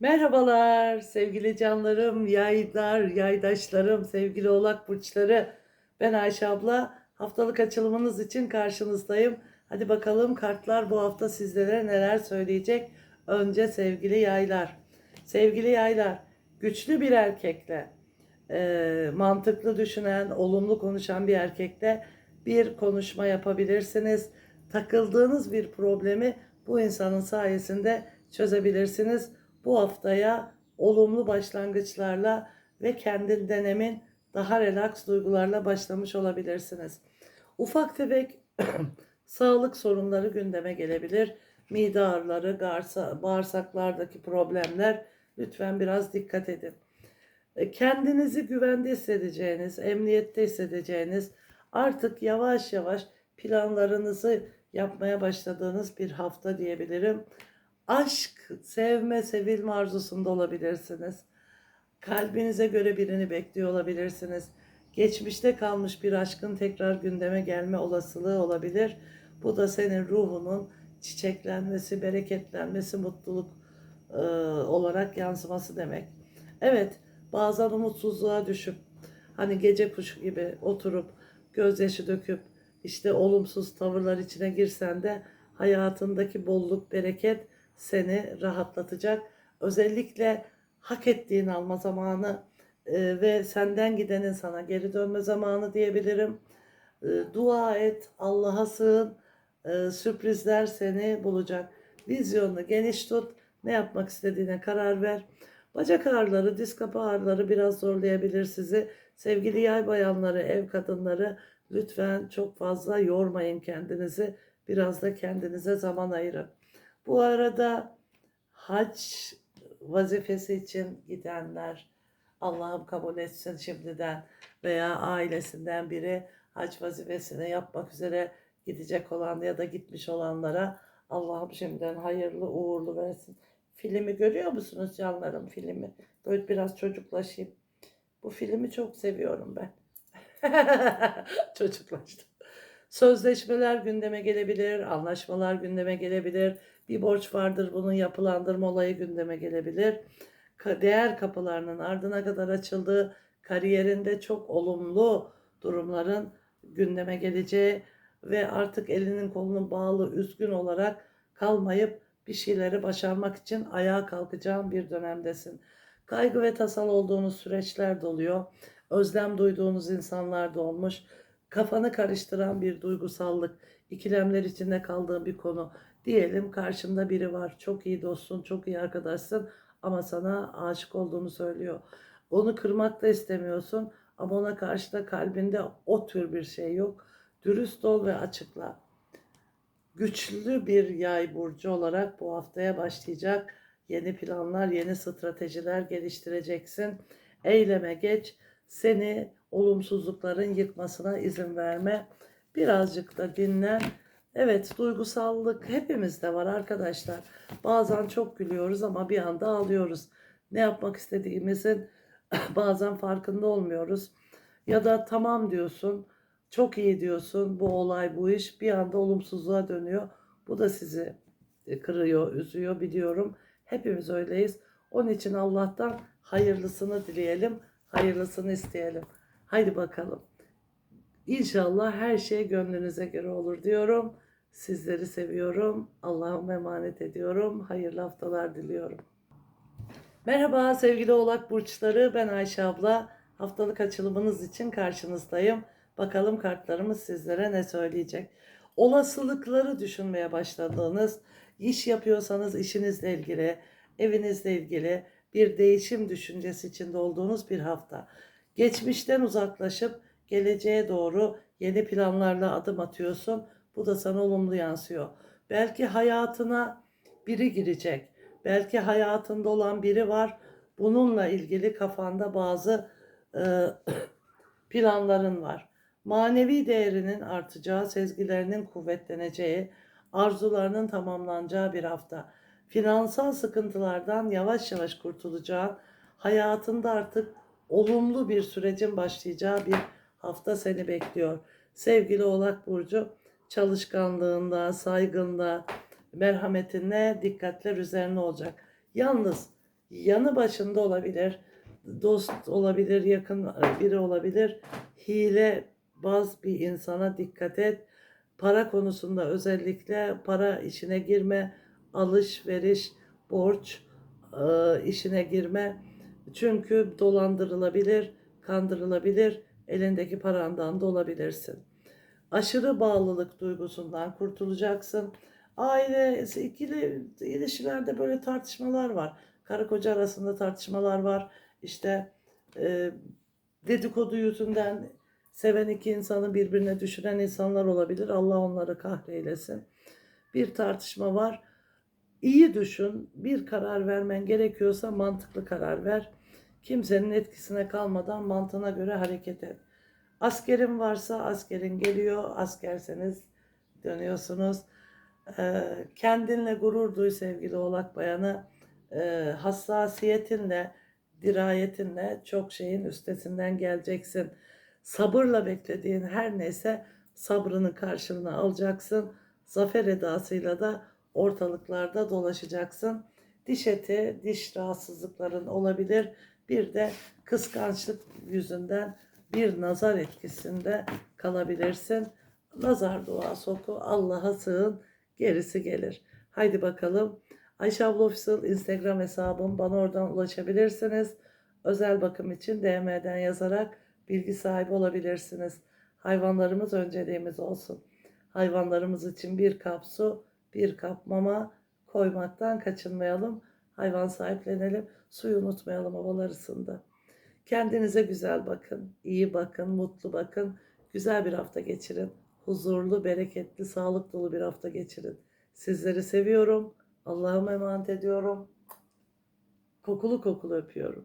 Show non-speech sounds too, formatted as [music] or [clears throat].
Merhabalar sevgili canlarım, yaylar, yaydaşlarım, sevgili oğlak burçları. Ben Ayşe abla. Haftalık açılımınız için karşınızdayım. Hadi bakalım kartlar bu hafta sizlere neler söyleyecek. Önce sevgili yaylar. Sevgili yaylar, güçlü bir erkekle, e, mantıklı düşünen, olumlu konuşan bir erkekle bir konuşma yapabilirsiniz. Takıldığınız bir problemi bu insanın sayesinde çözebilirsiniz. Bu haftaya olumlu başlangıçlarla ve kendinden emin daha relax duygularla başlamış olabilirsiniz. Ufak tefek [clears throat] sağlık sorunları gündeme gelebilir. Mide ağrıları, bağırsaklardaki problemler lütfen biraz dikkat edin. E, Kendinizi güvende hissedeceğiniz, emniyette hissedeceğiniz, artık yavaş yavaş planlarınızı yapmaya başladığınız bir hafta diyebilirim. Aşk, sevme, sevilme arzusunda olabilirsiniz. Kalbinize göre birini bekliyor olabilirsiniz. Geçmişte kalmış bir aşkın tekrar gündeme gelme olasılığı olabilir. Bu da senin ruhunun çiçeklenmesi, bereketlenmesi, mutluluk e, olarak yansıması demek. Evet, bazen umutsuzluğa düşüp hani gece kuşu gibi oturup gözyaşı döküp işte olumsuz tavırlar içine girsen de hayatındaki bolluk, bereket seni rahatlatacak. Özellikle hak ettiğin alma zamanı e, ve senden gidenin sana geri dönme zamanı diyebilirim. E, dua et, Allah'a sığın, e, sürprizler seni bulacak. Vizyonunu geniş tut, ne yapmak istediğine karar ver. Bacak ağrıları, diz kapı ağrıları biraz zorlayabilir sizi. Sevgili yay bayanları, ev kadınları lütfen çok fazla yormayın kendinizi. Biraz da kendinize zaman ayırın. Bu arada hac vazifesi için gidenler Allah'ım kabul etsin şimdiden veya ailesinden biri hac vazifesini yapmak üzere gidecek olan ya da gitmiş olanlara Allah'ım şimdiden hayırlı uğurlu versin. Filmi görüyor musunuz canlarım filmi? Böyle biraz çocuklaşayım. Bu filmi çok seviyorum ben. [laughs] Çocuklaştım. Sözleşmeler gündeme gelebilir, anlaşmalar gündeme gelebilir. Bir borç vardır bunun yapılandırma olayı gündeme gelebilir. Değer kapılarının ardına kadar açıldığı kariyerinde çok olumlu durumların gündeme geleceği ve artık elinin kolunun bağlı üzgün olarak kalmayıp bir şeyleri başarmak için ayağa kalkacağın bir dönemdesin. Kaygı ve tasal olduğunuz süreçler de oluyor. Özlem duyduğunuz insanlar da olmuş. Kafanı karıştıran bir duygusallık, ikilemler içinde kaldığın bir konu. Diyelim karşında biri var. Çok iyi dostsun, çok iyi arkadaşsın ama sana aşık olduğunu söylüyor. Onu kırmak da istemiyorsun ama ona karşı da kalbinde o tür bir şey yok. Dürüst ol ve açıkla. Güçlü bir yay burcu olarak bu haftaya başlayacak. Yeni planlar, yeni stratejiler geliştireceksin. Eyleme geç. Seni olumsuzlukların yıkmasına izin verme. Birazcık da dinlen. Evet, duygusallık hepimizde var arkadaşlar. Bazen çok gülüyoruz ama bir anda ağlıyoruz. Ne yapmak istediğimizin [clears throat] bazen farkında olmuyoruz. Ya da tamam diyorsun, çok iyi diyorsun, bu olay, bu iş bir anda olumsuzluğa dönüyor. Bu da sizi e, kırıyor, üzüyor biliyorum. Hepimiz öyleyiz. Onun için Allah'tan hayırlısını dileyelim, hayırlısını isteyelim. Haydi bakalım. İnşallah her şey gönlünüze göre olur diyorum. Sizleri seviyorum. Allah'ıma emanet ediyorum. Hayırlı haftalar diliyorum. Merhaba sevgili oğlak burçları. Ben Ayşe abla. Haftalık açılımınız için karşınızdayım. Bakalım kartlarımız sizlere ne söyleyecek. Olasılıkları düşünmeye başladığınız, iş yapıyorsanız işinizle ilgili, evinizle ilgili bir değişim düşüncesi içinde olduğunuz bir hafta. Geçmişten uzaklaşıp geleceğe doğru yeni planlarla adım atıyorsun. Bu da sana olumlu yansıyor. Belki hayatına biri girecek. Belki hayatında olan biri var. Bununla ilgili kafanda bazı e, [clears throat] planların var. Manevi değerinin artacağı, sezgilerinin kuvvetleneceği, arzularının tamamlanacağı bir hafta. Finansal sıkıntılardan yavaş yavaş kurtulacağın, hayatında artık olumlu bir sürecin başlayacağı bir hafta seni bekliyor. Sevgili Oğlak Burcu, çalışkanlığında, saygında, merhametinde dikkatler üzerine olacak. Yalnız yanı başında olabilir, dost olabilir, yakın biri olabilir. Hile baz bir insana dikkat et. Para konusunda özellikle para işine girme, alışveriş, borç e, işine girme. Çünkü dolandırılabilir, kandırılabilir, elindeki parandan da olabilirsin. Aşırı bağlılık duygusundan kurtulacaksın. Aile, ikili ilişkilerde böyle tartışmalar var. Karı koca arasında tartışmalar var. İşte e, dedikodu yüzünden seven iki insanı birbirine düşüren insanlar olabilir. Allah onları kahreylesin. Bir tartışma var. İyi düşün. Bir karar vermen gerekiyorsa mantıklı karar ver. Kimsenin etkisine kalmadan mantığına göre hareket et. Askerin varsa askerin geliyor. Askerseniz dönüyorsunuz. Ee, kendinle gurur duy sevgili oğlak bayanı. Ee, hassasiyetinle, dirayetinle çok şeyin üstesinden geleceksin. Sabırla beklediğin her neyse sabrının karşılığını alacaksın. Zafer edasıyla da ortalıklarda dolaşacaksın. Diş eti, diş rahatsızlıkların olabilir. Bir de kıskançlık yüzünden bir nazar etkisinde kalabilirsin. Nazar duası oku, Allah'a sığın, gerisi gelir. Haydi bakalım. Ayşe abla Official Instagram hesabım. Bana oradan ulaşabilirsiniz. Özel bakım için DM'den yazarak bilgi sahibi olabilirsiniz. Hayvanlarımız önceliğimiz olsun. Hayvanlarımız için bir kap su, bir kap mama koymaktan kaçınmayalım. Hayvan sahiplenelim. Suyu unutmayalım havalar ısındı. Kendinize güzel bakın, iyi bakın, mutlu bakın. Güzel bir hafta geçirin. Huzurlu, bereketli, sağlık dolu bir hafta geçirin. Sizleri seviyorum. Allah'ıma emanet ediyorum. Kokulu kokulu öpüyorum.